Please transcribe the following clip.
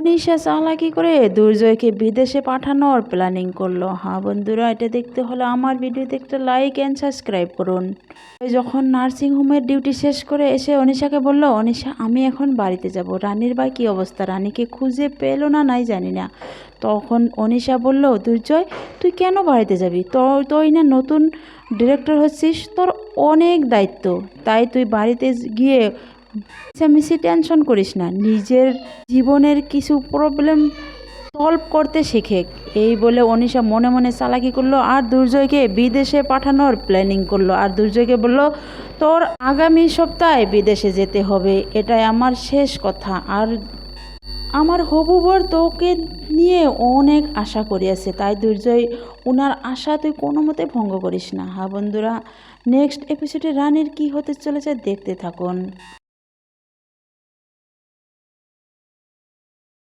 অনিশা চালাকি করে দুর্জয়কে বিদেশে পাঠানোর প্ল্যানিং করল। হ্যাঁ বন্ধুরা, এটা দেখতে হলে আমার ভিডিওতে একটা লাইক অ্যান্ড সাবস্ক্রাইব করুন। যখন নার্সিং হোমের ডিউটি শেষ করে এসে অনিশাকে বলল, অনিশা, আমি এখন বাড়িতে যাব। রানীর বা কী অবস্থা? রানীকে খুঁজে পেল না নাই জানি না। তখন অনিশা বলল, দুর্জয়, তুই কেন বাড়িতে যাবি? তোর তুই না নতুন ডিরেক্টর হচ্ছিস, তোর অনেক দায়িত্ব। তাই তুই বাড়িতে গিয়ে মিশামিশি টেনশন করিস না। নিজের জীবনের কিছু প্রবলেম সলভ করতে শেখে। এই বলে অনিশা মনে মনে চালাকি করল আর দুর্জয়কে বিদেশে পাঠানোর প্ল্যানিং করল। আর দুর্জয়কে বলল, তোর আগামী সপ্তাহে বিদেশে যেতে হবে। এটাই আমার শেষ কথা। আর আমার হবু বর তোকে নিয়ে অনেক আশা করিয়াছে। তাই দুর্জয় ওনার আশা তুই কোনো মতে ভঙ্গ করিস না। হ্যাঁ বন্ধুরা নেক্সট এপিসোডে রানীর কি হতে চলেছে দেখতে থাকুন।